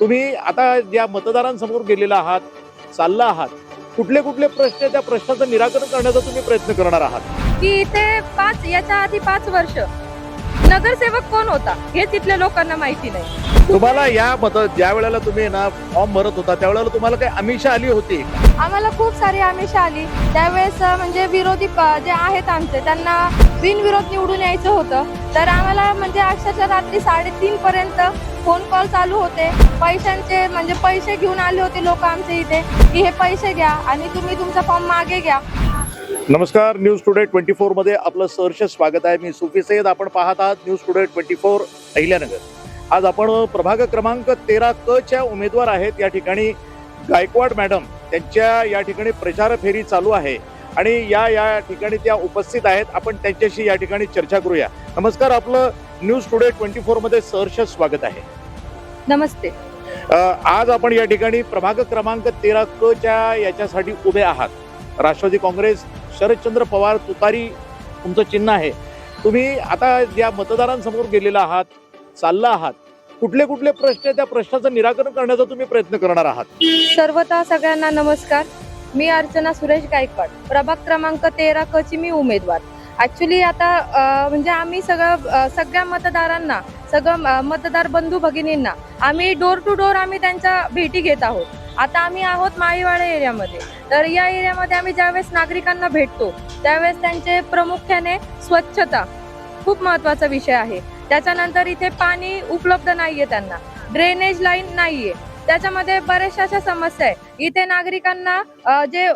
तुम्ही आता ज्या मतदारांसमोर गेलेला आहात चालला आहात कुठले कुठले प्रश्न त्या प्रश्नाचं निराकरण करण्याचा तुम्ही प्रयत्न करणार आहात? की इथे पाच याच्या आधी पाच वर्ष नगरसेवक कोण होता हे तिथल्या लोकांना माहिती नाही. तुम्हाला या मत ज्या वेळेला तुम्ही ना फॉर्म भरत होता त्यावेळेला तुम्हाला काही आमिषा आली होती? आम्हाला खूप सारी आमिष आली. त्यावेळेस अं, म्हणजे विरोधी प- जे आहेत आमचे त्यांना बिनविरोध निवडून यायचं होतं. तर आम्हाला म्हणजे अक्षरशः रात्री साडेतीन पर्यंत फोन कॉल चालू होते. पैशांचे म्हणजे पैसे घेऊन आले होते लोक आमच्या इथे की हे पैसे घ्या आणि तुम्ही तुमचा फॉर्म मागे घ्या. नमस्कार न्यूज टुडे ट्वेंटी फोरमध्ये आपलं सहर्ष स्वागत आहे. मी सुफी सय्यद. आपण पाहत आहात news today twenty four Ahilyanagar. आज आपण प्रभाग क्रमांक तेरा क च्या उमेदवार आहेत. या ठिकाणी गायकवाड मॅडम त्यांच्या या ठिकाणी प्रचार फेरी चालू आहे आणि या या ठिकाणी त्या उपस्थित आहेत. आपण त्यांच्याशी या ठिकाणी चर्चा करूया. नमस्कार आपलं न्यूज टुडे ट्वेंटी फोरमध्ये सहर्ष स्वागत आहे. नमस्ते. आज आपण या ठिकाणी प्रभाग क्रमांक तेरा क च्या याच्यासाठी उभे आहात. राष्ट्रवादी काँग्रेस शरदचंद्र पवार तुतारी तुमचं चिन्ह आहे. तुम्ही आता ज्या मतदारांसमोर गेलेला आहात चालला आहात कुठले कुठले प्रश्न त्या प्रश्नाचं निराकरण करण्याचा तुम्ही प्रयत्न करणार आहात? सर्वतः सगळ्यांना नमस्कार. मी अर्चना सुरेश गायकवाड. प्रभाग क्रमांक तेरा क ची मी उमेदवार. ऍक्च्युली आता म्हणजे आम्ही सगळं सगळ्या मतदारांना सगळं मतदार बंधू भगिनींना आम्ही डोर टू डोर आम्ही त्यांच्या भेटी घेत आहोत. आता आम्ही आहोत माळीवाडा एरियामध्ये. तर या एरियामध्ये आम्ही ज्यावेळेस नागरिकांना भेटतो त्यावेळेस त्यांचे प्रामुख्याने स्वच्छता खूप महत्त्वाचा विषय आहे. त्याच्यानंतर इथे पाणी उपलब्ध नाहीये त्यांना. ड्रेनेज लाईन नाहीये. त्याच्यामध्ये बऱ्याचशा अशा समस्या आहे. इथे नागरिकांना जे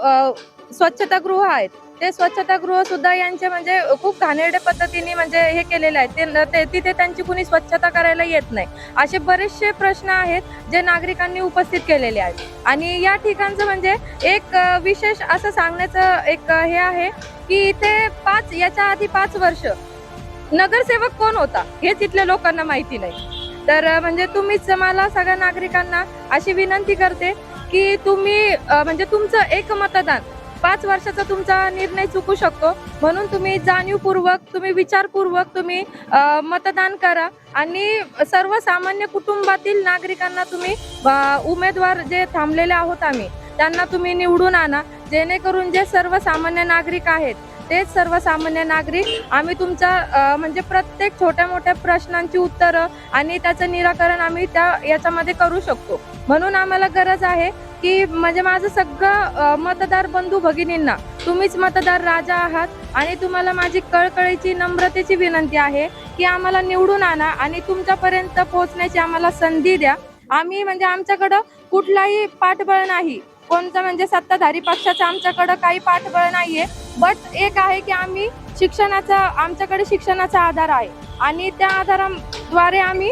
स्वच्छतागृह आहेत ते स्वच्छतागृह सुद्धा यांचे म्हणजे खूप घाणेरड्या पद्धतीने म्हणजे हे केलेले आहेत ते- ते तिथे त्यांची कुणी स्वच्छता करायला येत नाही. असे बरेचसे प्रश्न आहेत जे नागरिकांनी उपस्थित केलेले आहेत. आणि या ठिकाणचं म्हणजे एक विशेष असं सांगण्याचं एक हे आहे की इथे पाच याच्या आधी पाच वर्ष नगरसेवक कोण होता हे तिथल्या लोकांना माहिती नाही. तर म्हणजे तुम्हीच मला सगळ्या नागरिकांना अशी विनंती करते की तुम्ही म्हणजे तुमचं एक मतदान पाच वर्षाचा तुमचा निर्णय चुकू शकतो. म्हणून तुम्ही जाणीवपूर्वक तुम्ही विचारपूर्वक तुम्ही मतदान करा. आणि सर्वसामान्य कुटुंबातील नागरिकांना तुम्ही उमेदवार जे थांबलेले आहोत आम्ही त्यांना तुम्ही निवडून आणा. जेणेकरून जे सर्वसामान्य नागरिक आहेत तेच सर्वसामान्य नागरिक आम्ही तुमचा म्हणजे प्रत्येक छोट्या मोठ्या प्रश्नांची उत्तरं आणि त्याचं निराकरण आम्ही त्या याच्यामध्ये करू शकतो. म्हणून आम्हाला गरज आहे की म्हणजे माझं सगळं मतदार बंधू भगिनींना तुम्हीच मतदार राजा आहात आणि तुम्हाला माझी कळकळीची नम्रतेची विनंती आहे की आम्हाला निवडून आणा आणि तुमच्यापर्यंत पोहोचण्याची आम्हाला संधी द्या. आम्ही म्हणजे आमच्याकडं कुठलाही पाठबळ नाही. कोणतं म्हणजे सत्ताधारी पक्षाचं आमच्याकडं काही पाठबळ नाहीये. बट एक आहे की आम्ही शिक्षणाचा आमच्याकडे शिक्षणाचा आधार आहे. आणि त्या आधाराद्वारे आम्ही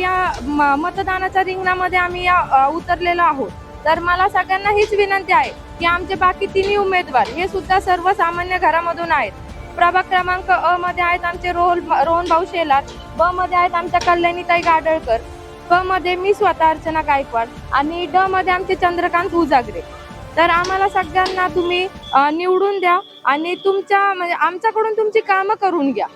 या मतदानाच्या रिंगणामध्ये आम्ही या उतरलेलो आहोत. तर मला सगळ्यांना हीच विनंती आहे की आमचे बाकी तिन्ही उमेदवार हे सुद्धा सर्वसामान्य घरामधून आहेत. प्रभाग क्रमांक अ मध्ये आहेत आमचे रोहन रोहन भाऊ शेलार ब मध्ये आहेत आमच्या कल्याणीताई गाडळकर क मध्ये मी स्वतः अर्चना गायकवाड आणि ड मध्ये आमचे चंद्रकांत उजागरे तर आम्हाला सगळ्यांना तुम्ही निवडून द्या आणि तुमच्या म्हणजे आमच्याकडून तुमची कामं करून घ्या.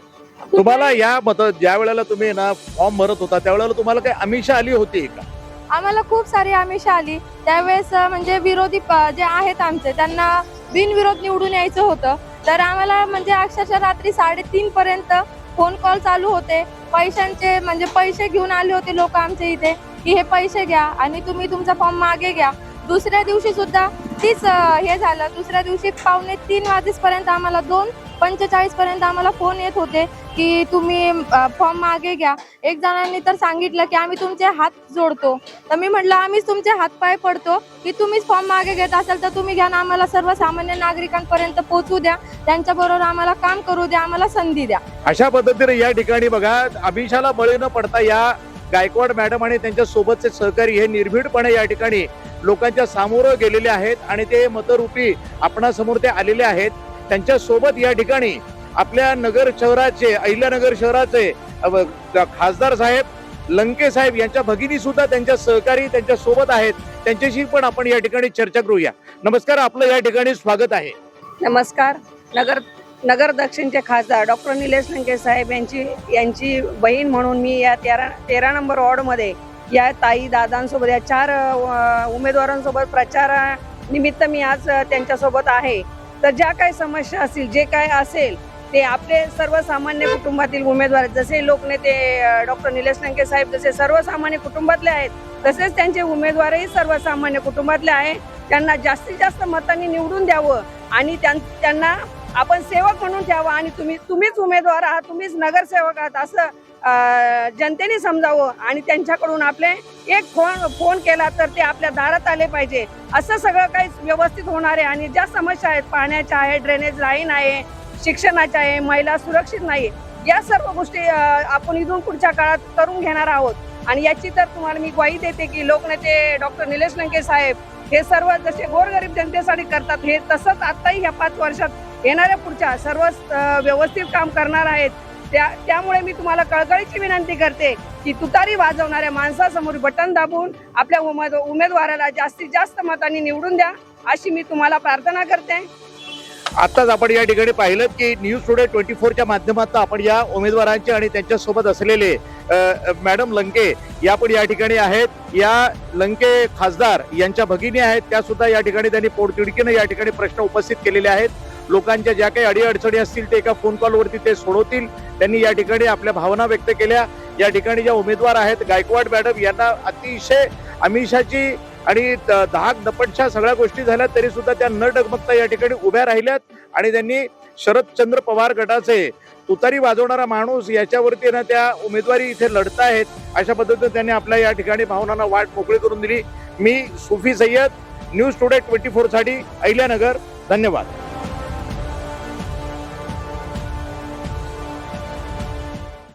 तुम्हाला या मत ज्या वेळेला तुम्ही ना फॉर्म भरत होता त्यावेळेला तुम्हाला काही अमिषा आली होती का? आम्हाला खूप सारी आमिष आली. त्यावेळेस म्हणजे विरोधी प- जे आहेत आमचे त्यांना बिनविरोध निवडून यायचं होतं. तर आम्हाला म्हणजे अक्षरशः रात्री साडेतीन पर्यंत फोन कॉल चालू होते. पैशांचे म्हणजे पैसे घेऊन आले होते लोक आमच्या इथे की हे पैसे घ्या आणि तुम्ही तुमचा फॉर्म मागे घ्या. दुसऱ्या दिवशी सुद्धा तीच हे झालं. दुसऱ्या दिवशी पावणे तीन वाजेपर्यंत आम्हाला दोन पंचेचाळीस पर्यंत आम्हाला फोन येत होते. की तुम्ही फॉर्म मागे घ्या. एक जणांनी तर सांगितलं की आम्ही तुमचे हात जोडतो. तर मी म्हटलं आम्हीच तुमचे हात पाय पडतो. की तुम्हीच फॉर्म मागे घेत असाल तर तुम्ही घ्या ना आम्हाला सर्वसामान्य नागरिकांपर्यंत पोहोचू द्या. त्यांच्याबरोबर आम्हाला काम करू द्या आम्हाला संधी द्या. अशा पद्धतीने या ठिकाणी बघा अभिषाला बळी न पडता या गायकवाड मॅडम आणि त्यांच्या सोबतचे सहकारी हे निर्भीडपणे या ठिकाणी लोकांच्या सामोरं गेलेले आहेत आणि ते मतरूपी आपणासमोर ते आलेले आहेत. त्यांच्यासोबत या ठिकाणी आपल्या नगर शहराचे अहिल्यानगर शहराचे खासदार साहेब लंके साहेब यांच्या भगिनी सुद्धा त्यांच्या सहकारी त्यांच्यासोबत आहेत. त्यांच्याशी पण आपण या ठिकाणी चर्चा करूया. नमस्कार आपलं या ठिकाणी स्वागत आहे. नमस्कार. नगर नगर दक्षिणचे खासदार डॉक्टर निलेश लंके साहेब यांची यांची बहीण म्हणून मी या तेरा तेरा नंबर वॉर्डमध्ये या ताई दादांसोबत या चार उमेदवारांसोबत प्रचार निमित्त मी आज त्यांच्यासोबत आहे. तर ज्या काही समस्या असतील जे काय असेल ते आपले सर्वसामान्य कुटुंबातील उमेदवार आहेत. जसे लोकनेते डॉक्टर निलेश लंके साहेब जसे सर्वसामान्य कुटुंबातले आहेत तसेच त्यांचे उमेदवारही सर्वसामान्य कुटुंबातले आहे त्यांना जास्तीत जास्त मतांनी निवडून द्यावं आणि त्यां- त्यांना आपण सेवक म्हणून ठेवा आणि तुम्ही तुम्हीच उमेदवार आहात तुम्हीच नगरसेवक आहात असं जनतेने समजावं आणि त्यांच्याकडून आपले एक फोन फोन केला तर ते आपल्या दारात आले पाहिजे असं सगळं काही व्यवस्थित होणार आहे आणि ज्या समस्या आहेत पाण्याच्या आहे ड्रेनेज लाईन आहे शिक्षणाच्या आहे महिला सुरक्षित नाही या सर्व गोष्टी आपण इथून पुढच्या काळात करून घेणार आहोत. आणि याची तर तुम्हाला मी ग्वाही देते की लोकनेते डॉक्टर निलेश लंके साहेब हे सर्व जसे गोरगरीब जनतेसाठी करतात हे तसंच आत्ताही ह्या पाच वर्षात येणाऱ्या पुढच्या सर्व व्यवस्थित काम करणार आहेत. त्या त्यामुळे मी तुम्हाला कळकळीची विनंती करते की तुतारी वाजवणाऱ्या माणसासमोर बटन दाबून आपल्या उमेद उमेदवाराला जास्तीत जास्त मतांनी निवडून द्या अशी मी तुम्हाला प्रार्थना करते. आत्ताच आपण या ठिकाणी पाहिलं की न्यूज टुडे ट्वेंटी फोरच्या माध्यमातून आपण या उमेदवारांचे आणि त्यांच्यासोबत असलेले मॅडम लंके या पण या ठिकाणी आहेत. या लंके खासदार यांच्या भगिनी आहेत. त्या सुद्धा या ठिकाणी त्यांनी पोटतिडकीनं या ठिकाणी प्रश्न उपस्थित केलेले आहेत. लोकांच्या ज्या काही अडीअडचणी असतील ते एका फोन कॉलवरती ते सोडवतील. त्यांनी या ठिकाणी आपल्या भावना व्यक्त केल्या. या ठिकाणी ज्या उमेदवार आहेत गायकवाड मॅडम यांना अतिशय अमिषाची आणि द- धाक दपटच्या सगळ्या गोष्टी झाल्या तरी सुद्धा त्या न डगमगता या ठिकाणी उभ्या राहिल्यात आणि त्यांनी शरदचंद्र पवार गटाचे तुतारी वाजवणारा माणूस याच्यावरती ना त्या उमेदवारी इथे लढतायत अशा पद्धतीने त्यांनी आपल्या या ठिकाणी भावनांना वाट मोकळी करून दिली. मी Sufi Sayyed news today twenty फोरसाठी Ahilyanagar. धन्यवाद.